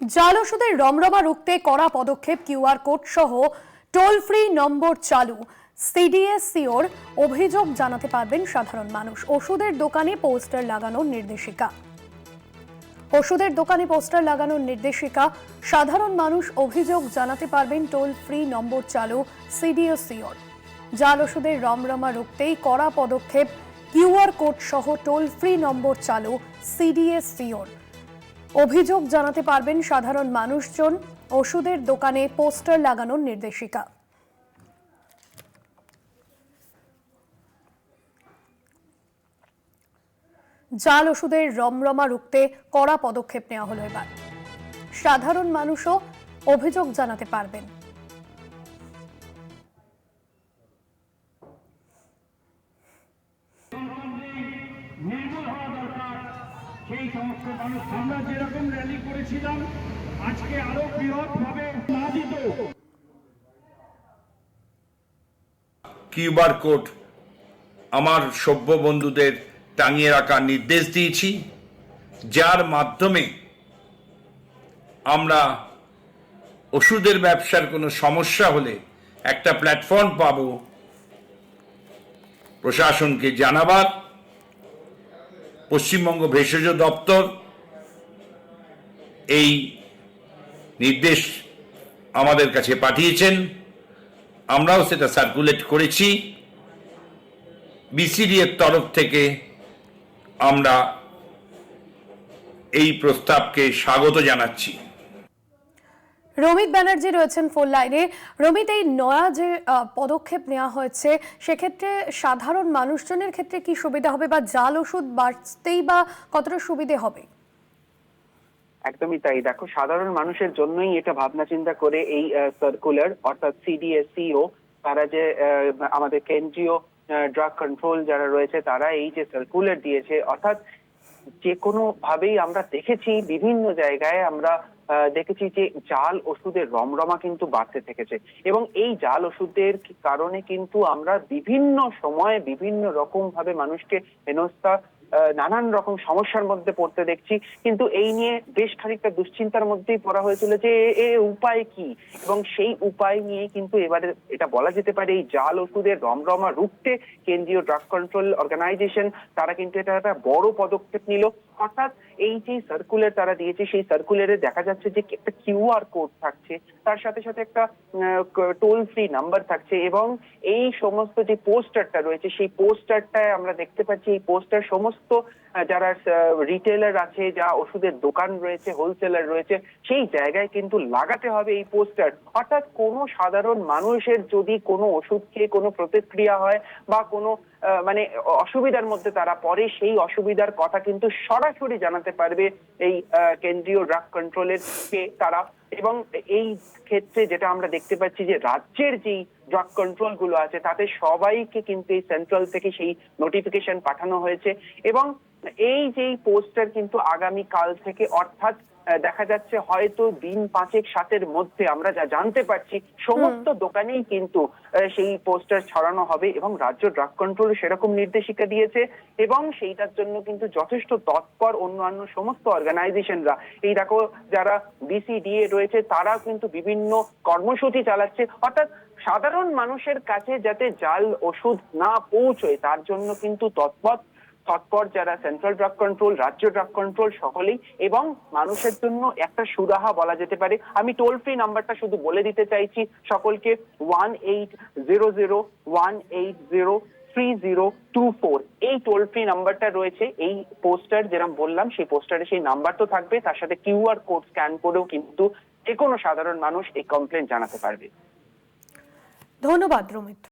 জাল ওষুধের রমরমা রুখতে কড়া পদক্ষেপ কিউআর কোড সহ টোল ফ্রি নম্বর চালু। সিডিএসসিওর অভিযোগ জানাতে পারবেন সাধারণ মানুষ। ওষুধের দোকানে পোস্টার লাগানোর নির্দেশিকা। ওষুধের দোকানে পোস্টার লাগানোর নির্দেশিকা। সাধারণ মানুষ অভিযোগ জানাতে পারবেন টোল ফ্রি নম্বর চালু সিডিএসসিওর জাল ওষুধের রমরমা রুখতেই কড়া পদক্ষেপ কিউআর কোড সহ টোল ফ্রি নম্বর চালু সিডিএসসিওর অভিযোগ জানাতে পারবেন সাধারণ মানুষজন। ওষুধের দোকানে পোস্টার লাগানোর নির্দেশিকা। জাল ওষুধের রমরমা রুখতে কড়া পদক্ষেপ নেওয়া হলো এবার। সাধারণ মানুষও অভিযোগ জানাতে পারবেন। সেই সমস্ত মানুষ, আমরা যেরকম র্যালি করেছিলাম, আজকে আরও বৃহৎভাবে না দিত কিউবার কোড আমার সভ্য বন্ধুদের টাঙিয়ে রাখার নির্দেশ দিয়েছি, যার মাধ্যমে আমরা ওষুধের ব্যবসার কোনো সমস্যা হলে একটা প্ল্যাটফর্ম পাব। প্রশাসনকে জানাবার পশ্চিমবঙ্গ ভেষজ দপ্তর এই নির্দেশ আমাদের কাছে পাঠিয়েছেন। আমরাও সেটা সার্কুলেট করেছি। বিসিডিএর তরফ থেকে আমরা এই প্রস্তাবকে স্বাগত জানাচ্ছি। রমিত ব্যানার্জি রয়েছেন ফোন লাইনে রমিত, এই নয়া যে পদক্ষেপ নেওয়া হয়েছে, সেক্ষেত্রে সাধারণ মানুষজনের ক্ষেত্রে কি সুবিধা হবে বা জাল ওষুধ বাড়তেই বা কতটা সুবিধে হবে? একদমই তাই। দেখো, সাধারণ মানুষের জন্যই এটা ভাবনা চিন্তা করে এই সার্কুলার অর্থাৎ সিডিএসিও তারা যে আমাদের কেন্দ্রীয় ড্রাগ কন্ট্রোল যারা রয়েছে, তারা এই যে সার্কুলার দিয়েছে, অর্থাৎ যে কোনো ভাবেই আমরা দেখেছি বিভিন্ন জায়গায় আমরা দেখেছি যে জাল ওষুধের রমরমা কিন্তু বাড়তে থেকেছে। এবং এই জাল ওষুধের কারণে কিন্তু আমরা বিভিন্ন সময়ে বিভিন্ন রকম ভাবে মানুষকে হেনস্থা নানান রকম সমস্যার মধ্যে পড়তে দেখছি। কিন্তু এই নিয়ে বেশ খানিকটা দুশ্চিন্তার মধ্যেই পড়া হয়েছিল যে এ উপায় কি? এবং সেই উপায় নিয়ে কিন্তু এবারে এটা বলা যেতে পারে, এই জাল ওষুধের রমরমা রুখতে কেন্দ্রীয় ড্রাগ কন্ট্রোল অর্গানাইজেশন, তারা কিন্তু এটা একটা বড় পদক্ষেপ নিল। অর্থাৎ এই যে সার্কুলার তারা দিয়েছে, সেই সার্কুলারে দেখা যাচ্ছে যে একটা কিউআর কোড থাকছে। তার সাথে সাথে একটা টোল ফ্রি নাম্বার থাকছে এবং এই সমস্ত যে পোস্টারটা রয়েছে, সেই পোস্টারটায় আমরা দেখতে পাচ্ছি, এই পোস্টার সমস্ত যারা রিটেলার আছে, যা ওষুধের দোকান রয়েছে হোলসেলার রয়েছে, সেই জায়গায় কিন্তু লাগাতে হবে এই পোস্টার অর্থাৎ কোনো সাধারণ মানুষের যদি কোনো ওষুধ খেয়ে কোনো প্রতিক্রিয়া হয় বা কোনো মানে অসুবিধার মধ্যে তারা পড়ে, সেই অসুবিধার কথা কিন্তু সরাসরি জানাতে পারবে এই কেন্দ্রীয় ড্রাগ কন্ট্রোলের তারা। এবং এই ক্ষেত্রে যেটা আমরা দেখতে পাচ্ছি যে রাজ্যের যেই ড্রাগ কন্ট্রোলগুলো আছে, তাতে সবাইকে কিন্তু এই সেন্ট্রাল থেকে সেই নোটিফিকেশন পাঠানো হয়েছে। এবং এই যে পোস্টার কিন্তু আগামী কাল থেকে অর্থাৎ দেখা যাচ্ছে হয়তো দিন পাঁচেক সাতের মধ্যে আমরা যা জানতে পারছি সমস্ত দোকানেই কিন্তু সেই পোস্টার ছড়ানো হবে এবং রাজ্য ড্রাগ কন্ট্রোল সেরকম নির্দেশিকা দিয়েছে এবং সেইটার জন্য কিন্তু যথেষ্ট তৎপর অন্যান্য সমস্ত অর্গানাইজেশনরা। এই দেখো যারা বিসিডিএ রয়েছে তারা কিন্তু বিভিন্ন কর্মসূচি চালাচ্ছে। অর্থাৎ সাধারণ মানুষের কাছে যাতে জাল ওষুধ না পৌঁছয় তার জন্য কিন্তু তৎপর তৎপর যারা সেন্ট্রাল ড্রাগ কন্ট্রোল রাজ্য ড্রাগ কন্ট্রোল সকলেই এবং মানুষের জন্য একটা সুরাহা বলা যেতে পারে। আমি টোল ফ্রি নাম্বারটা শুধু বলে দিতে চাইছি সকলকে one eight zero zero one eight zero three zero two four এই টোল ফ্রি নাম্বারটা রয়েছে, এই পোস্টার যেরকম বললাম, সেই পোস্টারে সেই নাম্বার তো থাকবে, তার সাথে কিউআর কোড স্ক্যান করেও কিন্তু যে কোনো সাধারণ মানুষ এই কমপ্লেন জানাতে পারবে। ধন্যবাদ, রমিত।